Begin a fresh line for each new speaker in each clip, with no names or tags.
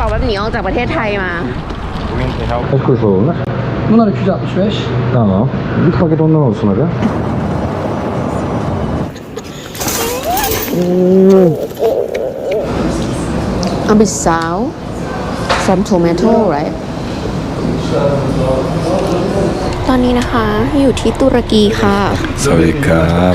เป๋าแบบหนีออกจากประเทศไทยมา
Mikrofon.
Bunlar 365.
Tamam. Bir paket ondan olsun hadi.
เอาบิสาว from tomato right ตอนนี้นะคะอยู่ที่ตุรกีค่ะ
สวัสดีครับ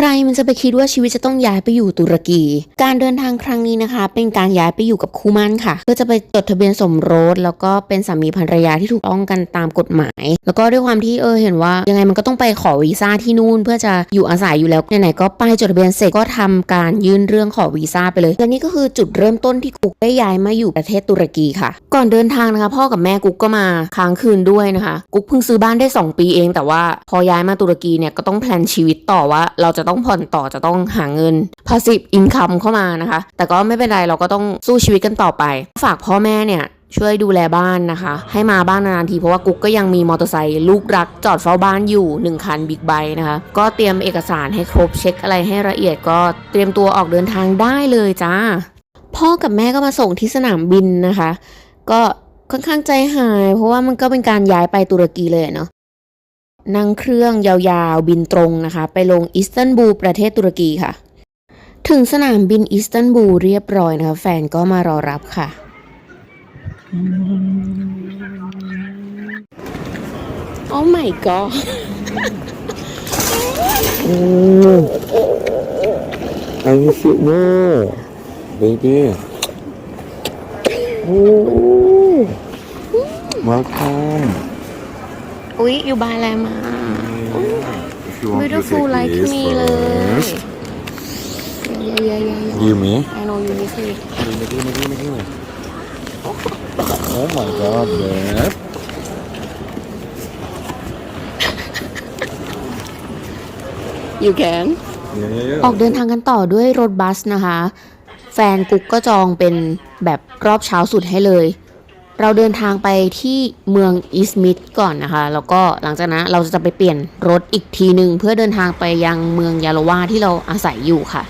ใครมันจะไปคิดว่าชีวิตจะต้องย้ายไปอยู่ตุรกี การเดินทางครั้งนี้นะคะ เป็นการย้ายไปอยู่กับคู่มั่นค่ะ เพื่อจะไปจดทะเบียนสมรส แล้วก็เป็นสามีภรรยาที่ถูกต้องกันตามกฎหมาย แล้วก็ด้วยความที่เออเห็นว่า ยังไงมันก็ต้องไปขอวีซ่าที่นู่น เพื่อจะอยู่อาศัยอยู่แล้วไหนๆก็ไปจดทะเบียนเสร็จก็ทำการยื่นเรื่องขอวีซ่าไปเลยและนี่ก็คือจุดเริ่มต้นที่กุ๊กได้ย้ายมาอยู่ประเทศตุรกีค่ะ ก่อนเดินทางนะคะพ่อกับแม่กุ๊กก็มาค้างคืนด้วยนะคะ กุ๊กเพิ่งซื้อบ้านได้ 2 ปีเอง แต่ว่าพอย้ายมาตุรกีเนี่ยก็ต้องแพลนชีวิตต่อว่าเราจะต้องผ่อนต่อจะต้องหาเงิน passive income เข้ามานะคะ แต่ก็ไม่เป็นไรเราก็ต้องสู้ชีวิตกันต่อไป ฝากพ่อแม่เนี่ยช่วยดูแลบ้านนะคะ ให้มาบ้านนานทีเพราะว่ากุ๊กก็ยังมีมอเตอร์ไซค์ลูกรักจอดเฝ้าบ้านอยู่ 1 คันบิ๊กไบค์นะคะ ก็เตรียมเอกสารให้ครบเช็คอะไรให้ละเอียดก็เตรียมตัวออกเดินทางได้เลยจ้า พ่อกับแม่ก็มาส่งที่สนามบินนะคะ ก็ค่อนข้างใจหาย เพราะว่ามันก็เป็นการย้ายไปตุรกีเลยเนาะ นั่งเครื่องยาวๆบินตรงนะคะ ไปลงอิสตันบูลประเทศตุรกีค่ะ ถึงสนามบินอิสตันบูลเรียบร้อยนะคะ แฟนก็มารอรับค่ะ โอ้ my god
I miss you more baby welcome
อุ๊ย อยู่บายแลมา
if you want to
beautiful
take
like
this
me เลย
first
yeah yeah yeah yeah
give me
I know you need it
oh my god babe
you can
yeah yeah yeah
ออกเดินทางกันต่อด้วยรถบัสนะคะ แฟนกุ๊กก็จองเป็นแบบรอบเช้าสุดให้เลย เราเดินทางไปที่เมืองอิสมิดก่อนนะคะ แล้วก็หลังจากนั้นเราจะไปเปลี่ยนรถอีกทีหนึ่งเพื่อเดินทางไปยังเมืองยาโลวาที่เราอาศัยอยู่ค่ะ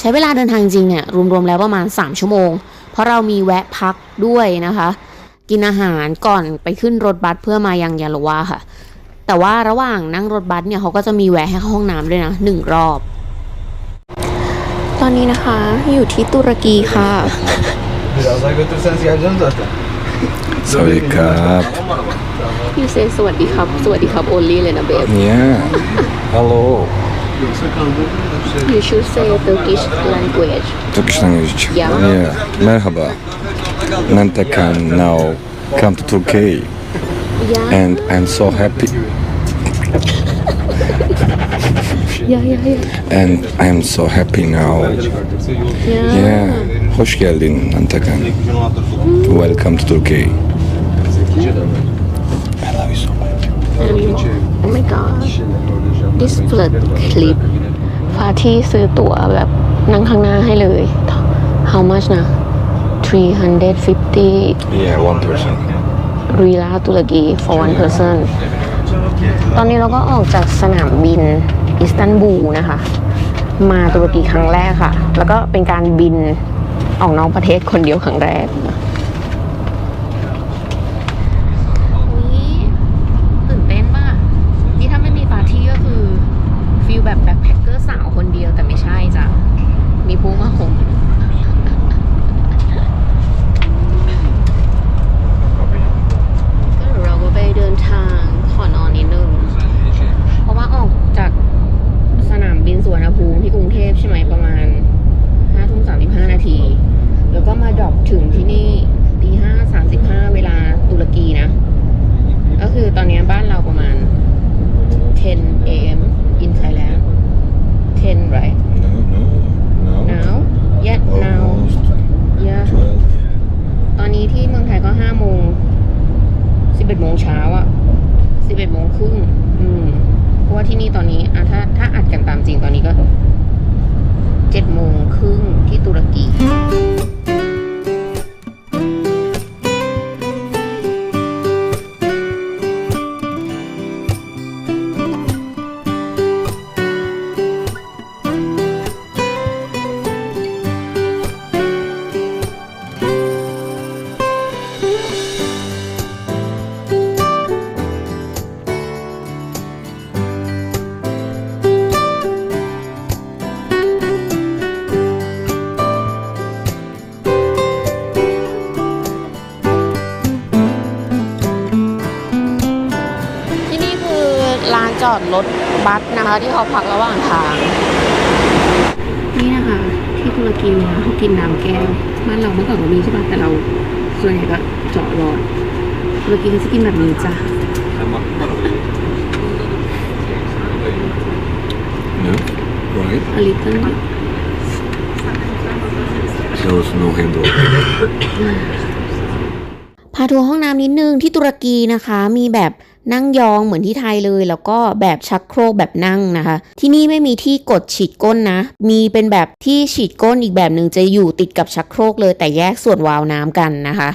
ใช้เวลาเดินทางจริงเนี่ยรวมๆแล้วประมาณ 3 ชั่วโมง เพราะเรามีแวะพักด้วยนะคะ กินอาหารก่อนไปขึ้นรถบัสเพื่อมายังยาโลวาค่ะ แต่ว่าระหว่างนั่งรถบัสเนี่ยเขาก็จะมีแวะให้เข้าห้องน้ำด้วยนะหนึ่งรอบ ตอนนี้นะคะอยู่ที่ตุรกีค่ะ
สวัสดีครับ
you say สวัสดีครับ สวัสดีครับ only เลยนะเบฟ
yeah. Hello.
You should say Turkish language.
Turkish language.
Yeah.
Yeah. Merhaba. Nanta can now come to Turkey.
Yeah.
And I'm so happy.
Yeah, yeah, yeah.
And I'm so happy now.
Yeah.
Hoş geldin Antakan. Welcome to Turkey. I love you so much
Oh my god this flood clip ฟ้าที่ซื้อตั๋วแบบนั่งข้างหน้าให้เลย How much นะ 350
yeah one person
รีลาตุรกี for one person ตอนนี้เราก็ออกจากสนามบินอิสตันบูลนะคะ มาตุรกีครั้งแรกค่ะ แล้วก็เป็นการบินออกนอกประเทศคนเดียวครั้งแรก นะคะที่เขาพักระหว่างทาง นี่นะคะ ที่ตุรกีนะเขากินน้ำแก้วบ้านเราเมื่อก่อนก็มีใช่ป่ะแต่เราส่วนใหญ่ก็เจาะหลอดตุรกีเขาจะกินแบบนี้จ้ะ
No? Right?
อลิตเติ้ล
There's no handle.
พาทัวร์ห้องน้ำนิดนึงที่ตุรกีนะคะมีแบบ นั่งยองเหมือนที่ไทยเลย แล้วก็แบบชักโครกแบบนั่งนะคะ ที่นี่ไม่มีที่กดฉีดก้นนะ มีเป็นแบบที่ฉีดก้นอีกแบบหนึ่งจะอยู่ติดกับชักโครกเลยแต่แยกส่วนวาล์วน้ำกันนะคะ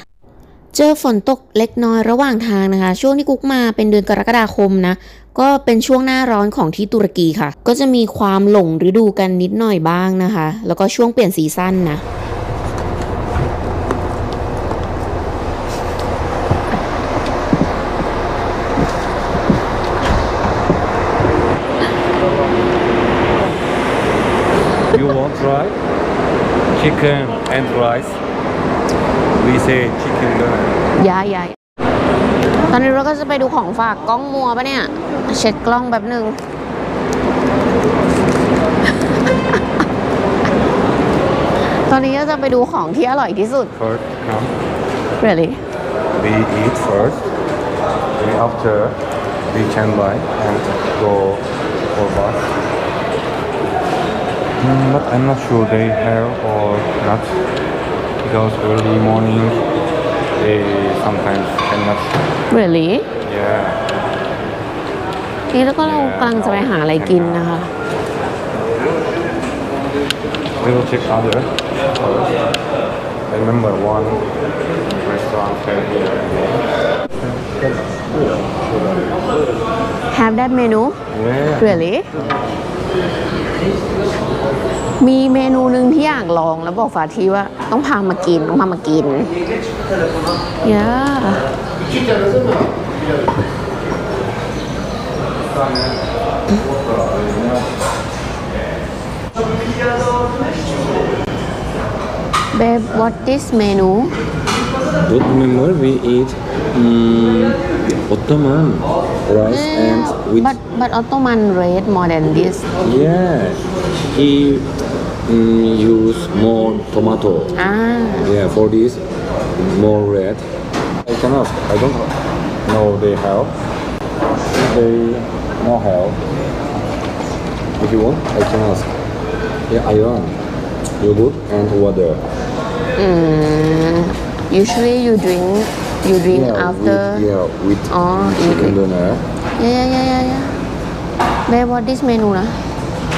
เจอฝนตกเล็กน้อยระหว่างทางนะคะ ช่วงที่กุ๊กมาเป็นเดือนกรกฎาคมนะ ก็เป็นช่วงหน้าร้อนของที่ตุรกีค่ะ ก็จะมีความหลงฤดูกันนิดหน่อยบ้างนะคะ แล้วก็ช่วงเปลี่ยนซีซั่นนะ
You want try? Chicken and rice. We say chicken dinner.
ย้ายย้ายตอนนี้เราก็จะไปดูของฝากกล้องมัวปะเนี่ย เช็ดกล้องแบบหนึ่ง ตอนนี้ก็จะไปดูของที่อร่อยที่สุด
First come.
really
We eat first. Then after we can buy and go for bus. Mm, but I'm not sure they have or not because early morning they sometimes cannot.
really
Yeah.
นี่แล้วก็เรากำลังจะไปหาอะไรกินนะคะ
We will check other first. I remember one restaurant here.
have that menu
Yeah.
really มีเมนูหนึ่งที่อยากลองแล้วบอกฝาทีว่าต้องพามากินต้องพามากิน yeah Babe, what this menu?
Good remember we eat um, Ottoman rice and with
but but Ottoman rate more than this.
yeah he um, use more tomato.
Ah,
yeah for this more red. I cannot I don't know they have. They no have. If you want I can ask. Yeah iron yogurt and water.
Mm, usually you drink you drink
yeah
after.
with, yeah with
Oh, you
chicken
drink.
dinner
Yeah, yeah, yeah, yeah. Babe, what this menu na?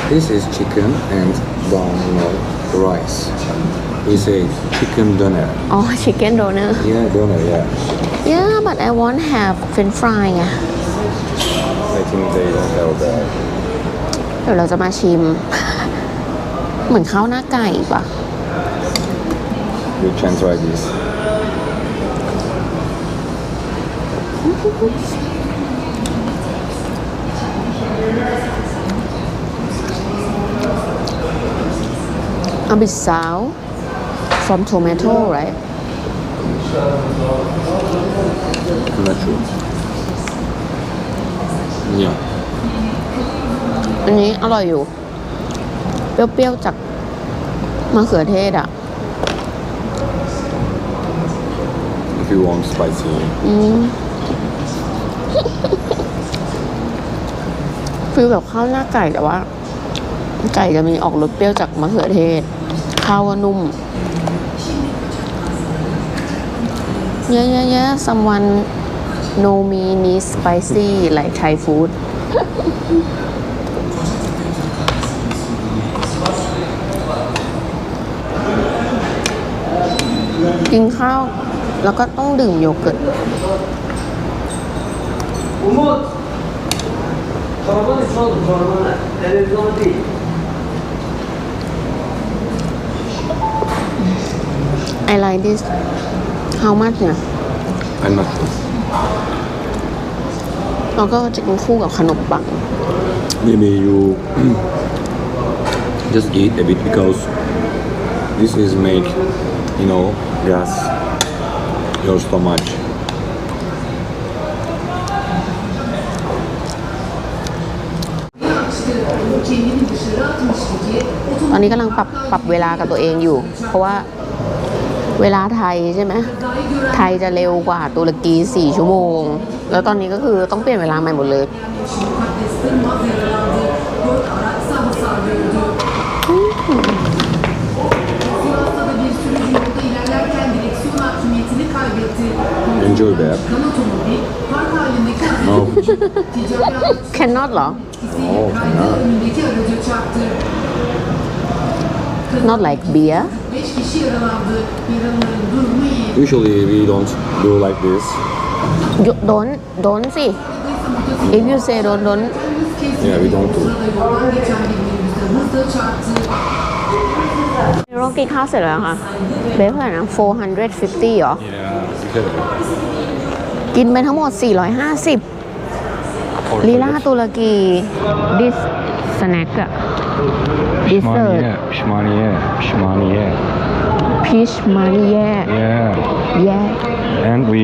This is chicken and down no rice. We say chicken doner.
Oh, chicken doner.
Yeah, doner. Yeah.
Yeah, but I want have French fry ไง
I think they don't have that.
เดี๋ยวเราจะมาชิม เหมือนข้าวหน้าไก่ปะ
You can try this.
A bit sour from tomato right
I'm not sure. Yeah.
อันนี้อร่อยอยู่ เปรี้ยวๆจากมะเขือเทศอะ
If you want spicy.
อืม ฟีลแบบข้าวหน้าไก่แต่ว่า ไก่จะมีออกรสเปรี้ยวจากมะเขือเทศ ข้าวก็นุ่มเยอะๆๆ someone no me need spicy like Thai food กินข้าว แล้วก็ต้องดื่มโยเกิร์ต
Umut. Çorbanı içiyordum çorbanı. Televizyonu değil.
I like this how much เนี่ย
I'm not sure.
แล้วก็จะกินคู่กับขนมปัง
Maybe you just eat a bit because this is make you know gas your stomach.
ตอนนี้กำลังปรับปรับเวลากับตัวเองอยู่ เพราะว่าเวลาไทยใช่ไหมไทยจะเร็วกว่าตุรกี4ชั่วโมง แล้วตอนนี้ก็คือต้องเปลี่ยนเวลาใหม่หมดเลย
Sivas'ta da bir sürücü yolda ilerlerken direksiyon hakimiyetini kaybetti.
Enjoy that.
Kan otomobil park halindeki
Ne yapacağım?
ticari araç
cannot เหรอ
ikisiyle kaydı önündeki araca çarptı.
not like beer
5 kişi yaralandı. Yaralıların durumu iyi.
Usually we don't do like this.
You don't don't สิ if you say don't don't
Yüz kez
Yeah, we don't do.
sırada yoldan geçen bir minibüse hızla çarptı.
เรากินข้าวเสร็จแล้วค่ะเบฟเท่าไหร่นะ 450เหรอ
Yeah, you can.
กินไปทั้งหมด 450 ลีลาตุรกี this snack อะ dessert
pişmaniye, pişmaniye.
peach marie
Yeah.
yeah
And we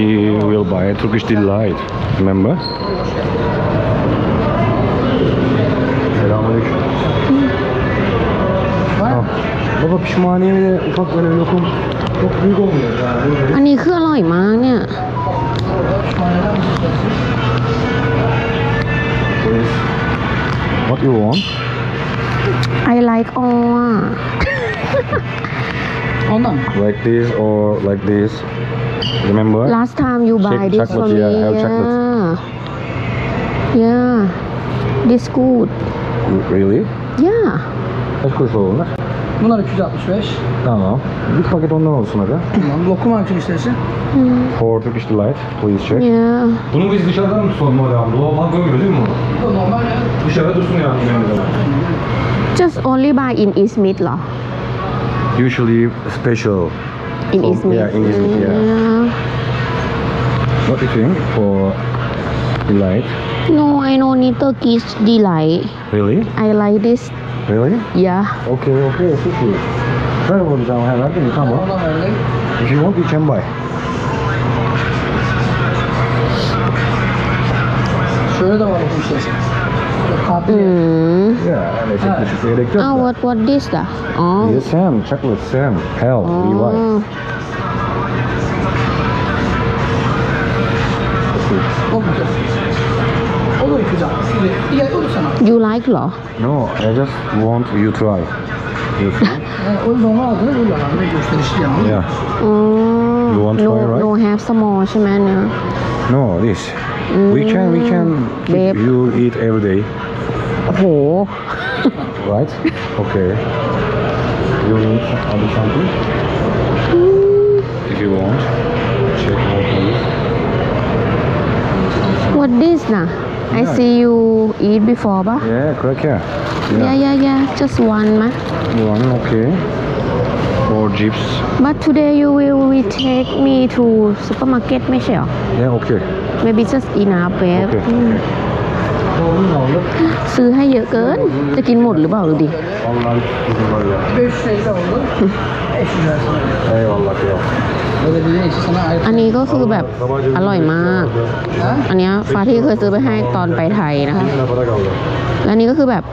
will buy a Turkish delight. Remember? Selamünaleyküm. Ah, Baba pişmaniye de ufak böyle lokum çok büyük olmuyor yani.
อันนี้คืออร่อยมากเนี่ย
you want?
I like all อะ
Ondan mı?
Like this or like this? Remember?
last time you buy
Check
this for me
yeah,
yeah yeah this good
Really?
yeah
Kaç kuruş olur bunlar?
Bunlar 365.
Tamam. Bir paket ondan olsun hadi.
Tamam. Lokum hangi işlesi?
For Turkish Delight, please check.
Yeah.
Bunu biz dışarıdan mı tutalım hadi abi? Dolaba falan koymuyoruz değil mi bunu?
Normal ya.
Dışarıda dursun yani.
Just only buy in İzmit lah.
Usually special.
In
For-
İzmit.
yeah, in Izmit, yeah. What do you think for Delight?
No, I don't need Turkish delight.
Really?
I like this
Really?
yeah
Okay, okay, sushi. Ver bunu tamam hemen değil mi? Tamam.
Ondan verdik.
If you want you can buy.
Şöyle de var lokum istersen. Böyle Kahve.
อืม
Ya neyse
Ha.
küçük gerek yok
อ้าว
da.
what what this ล่ะอ๋อ
Yes Sam, chocolate Sam, hell,
อ๋อ
Levi.
Çok
you like เหรอ
No, I just want you try. You see?
Yani o normal adını böyle var. Ne gösterişli yani.
yeah.
อ๋อ
You want
no
try, right?
no have small ใช่ไหมเนื้อ
No, this. We can, we can keep
Babe.
you eat every day,
โอ้โห
right? Okay. You need other something? If you want, check more please.
what this นะ I
Yeah.
see you eat before ปะ
Yeah, cracker.
yeah yeah yeah just one มะ
One, okay. Four chips.
but today you will we take me to supermarket ไม่ใช่เหรอ
Yeah, okay.
maybe just enough babe
Okay.
อืมซื้อให้เยอะเกิน จะกินหมดหรือเปล่าดูดิ
Vallahi bizim böyle.
550 oldu. 500 lira sana.
Eyvallah ya.
Böyle bir neyse sana ayrı.
อันนี้ก็คือแบบอร่อยมาก
Ha?
อันเนี้ยฟ้าที่เคยซื้อไปให้ตอนไปไทยนะคะ
Yine para kaldı.
แล้วนี่ก็คือแบบ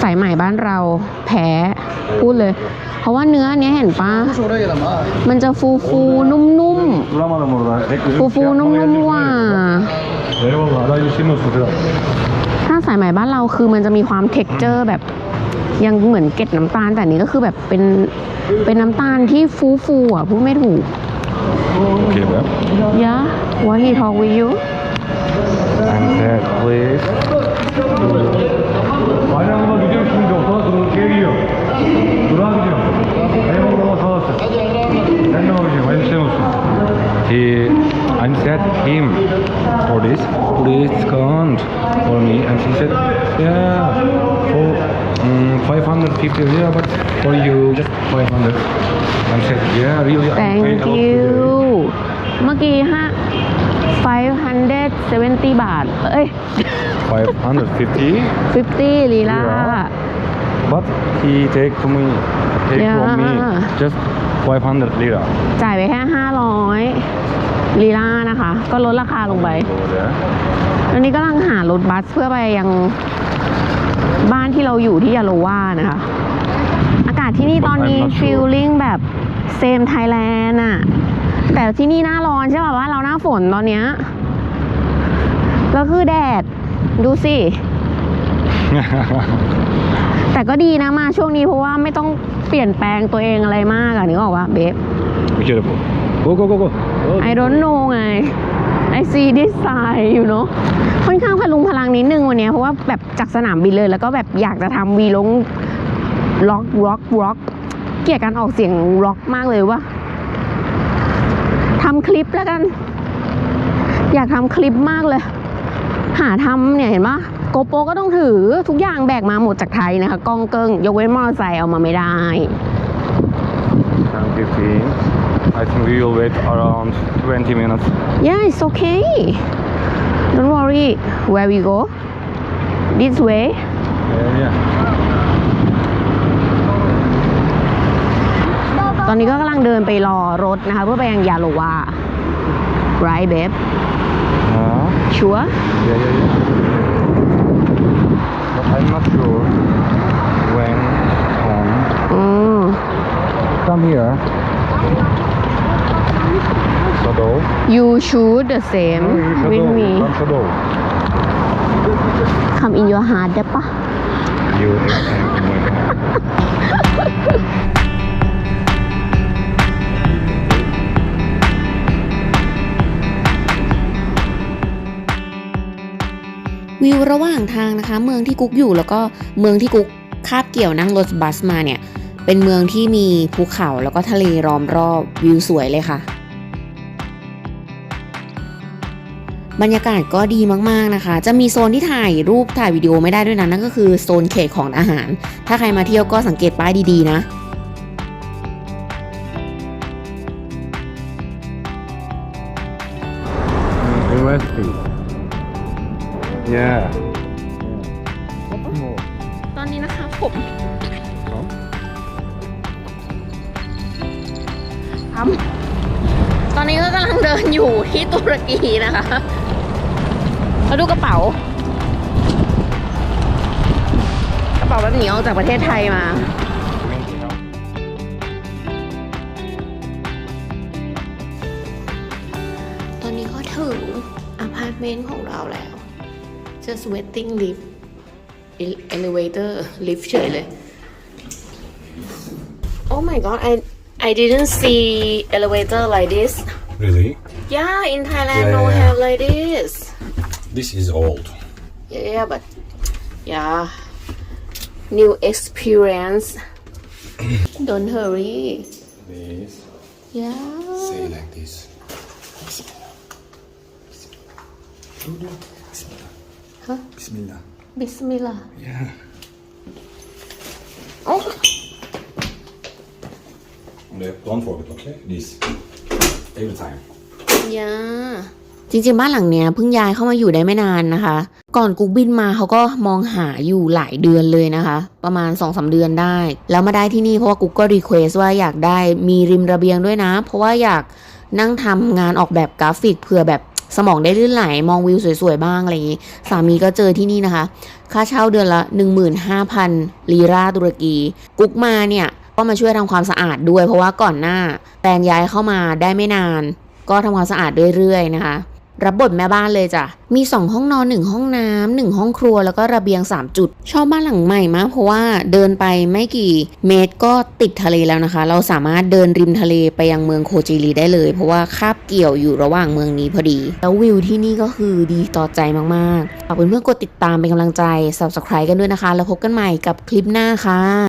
สายใหม่บ้านเราแพ้พูดเลย เพราะว่าเนื้อเนี้ยเห็นปะ
Kuş oraya gel ama. ha.
มันจะฟูฟูๆนุ่ม
Duramadım orada. Bekledim.
ๆฟูฟูๆนุ่มๆว่ะ
Eyvallah. Hadi hayırlı işin olsun kral.
ถ้าสายใหม่บ้านเราคือมันจะมีความเท็กเจอร์แบบ ยังเหมือนเกล็ดน้ำตาลแต่อันนี้ก็คือแบบเป็นเป็นน้ำตาลที่ฟูฟูๆอะพูดไม่ถูก
Okay be.
ยะ what he talk with you
I'm sad please. Aynen gidiyorum şimdi okula Turuncu'ya gidiyorum. Durağa gidiyorum. Eyvallah baba sağ olasın. Sen de babacığım hayırlı işler olsun. He, I'm said him for this. Please count for me. And she said, yeah, for um, 550 lira, but for you just 500. I said, yeah, really. I'm paying
thank
a lot
you
today.
เมื่อกี้ฮะ570 บาท เอ้ย
550
50ลีลา
But he take to me, take from me
Yeah.
just 500 lira.
จ่ายไปแค่ 500ลีลานะคะ ก็ลดราคาลงไป
Over there.
ตอนนี้กำลังหารถบัสเพื่อไปยัง บ้านที่เราอยู่ที่ยาโลวานะคะ อากาศที่นี่ตอนนี้
I'm not sure
ฟีลลิ่งแบบเซมไทยแลนด์อะแต่ที่นี่หน้าร้อนใช่ป่ะว่าเราหน้าฝนตอนเนี้ยก็คือแดด ดูสิ แต่ก็ดีนะมาช่วงนี้เพราะว่าไม่ต้องเปลี่ยนแปลงตัวเองอะไรมากอะนึกออกปะเบฟ
Be careful. Go, go, go, go. Oh,
I don't know ไง I see this side you know ค่อนข้างพลุงพลังนิดนึงวันนี้เพราะว่าแบบจากสนามบินเลย แล้วก็แบบอยากจะทำวีลงล็อกล็อกล็อกเกลียดการออกเสียงล็อกมากเลยว่าทำคลิปแล้วกัน อยากทำคลิปมากเลย หาทำเนี่ยเห็นปะโกโปก็ต้องถือทุกอย่างแบกมาหมดจากไทยนะคะกล้องเกิงยกเว้นมอเตอร์ไซค์เอามาไม่ได้
Time 15. I think we will wait around 20 minutes.
Yeah, it's okay. Don't worry. Where we go? This way.
Yeah, yeah.
ตอนนี้ก็กำลังเดินไปรอรถนะคะ เพื่อไปยังยาโลวา Right, babe?
Huh?
Sure?
Yeah, yeah, yeah. But I'm not sure when on.
อืม
Come here. Shadow.
You shoot the same
Shadow.
with me.
Come shadow.
Come in your heart ได้ปะ
You expand in my heart.
วิวระหว่างทางนะคะ เมืองที่กุ๊กอยู่แล้วก็เมืองที่กุ๊กคาบเกี่ยวนั่งรถบัสมาเนี่ย เป็นเมืองที่มีภูเขาแล้วก็ทะเลล้อมรอบวิวสวยเลยค่ะ บรรยากาศก็ดีมากๆนะคะ จะมีโซนที่ถ่ายรูปถ่ายวิดีโอไม่ได้ด้วยนะนั่นก็คือโซนเขตของอาหาร ถ้าใครมาเที่ยวก็สังเกตป้ายดีๆนะ แล้วดูกระเป๋า กระเป๋าแบบหนีออกจากประเทศไทยมาตอนนี้ก็ถึงอพาร์ตเมนต์ของเราแล้ว just waiting lift ele- elevator lift เฉยเลย Oh my god I I didn't see elevator like this
Really?
Yeah in Thailand
Yeah,
no
yeah, yeah.
have like this
This is old.
Yeah yeah but yeah new experience Don't hurry
This.
Yeah
Say like this.
Huh?
Bismillah.
Bismillah
Yeah.
Oh
Don't forget, okay? This. Every time.
ยา จริงๆ บ้านหลังเนี้ยเพิ่งย้ายเข้ามาอยู่ได้ไม่นานนะคะ ก่อนกุ๊กบินมาเขาก็มองหาอยู่หลายเดือนเลยนะคะ ประมาณ2อสเดือนได้ แล้วมาได้ที่นี่เพราะว่ากุ๊กก็รีเควสว่าอยากได้มีริมระเบียงด้วยนะ เพราะว่าอยากนั่งทำงานออกแบบกราฟิกเผื่อแบบสมองได้ลื่นไหลมองวิวสวยๆบ้างอะไรอย่างนี้ สามีก็เจอที่นี่นะคะ ค่าเช่าเดือนละ 15,000ลีราตุรกี กุ๊กมาเนี่ยก็มาช่วยทำความสะอาดด้วย เพราะว่าก่อนหน้าแตนย้ายเข้ามาได้ไม่นาน ก็ทำความสะอาดเรื่อยๆนะคะ รับบทแม่บ้านเลยจ้ะ มี 2 ห้องนอน 1 ห้องน้ำหนึ่งห้องครัวแล้วก็ระเบียง 3 จุด ชอบบ้านหลังใหม่มากเพราะว่าเดินไปไม่กี่เมตรก็ติดทะเลแล้วนะคะ เราสามารถเดินริมทะเลไปยังเมืองโคจิรีได้เลย เพราะว่าคาบเกี่ยวอยู่ระหว่างเมืองนี้พอดี แล้ววิวที่นี่ก็คือดีต่อใจมากๆฝากเพื่อนๆกดติดตามเป็นกำลังใจ subscribe กันด้วยนะคะ แล้วพบกันใหม่กับคลิปหน้าค่ะ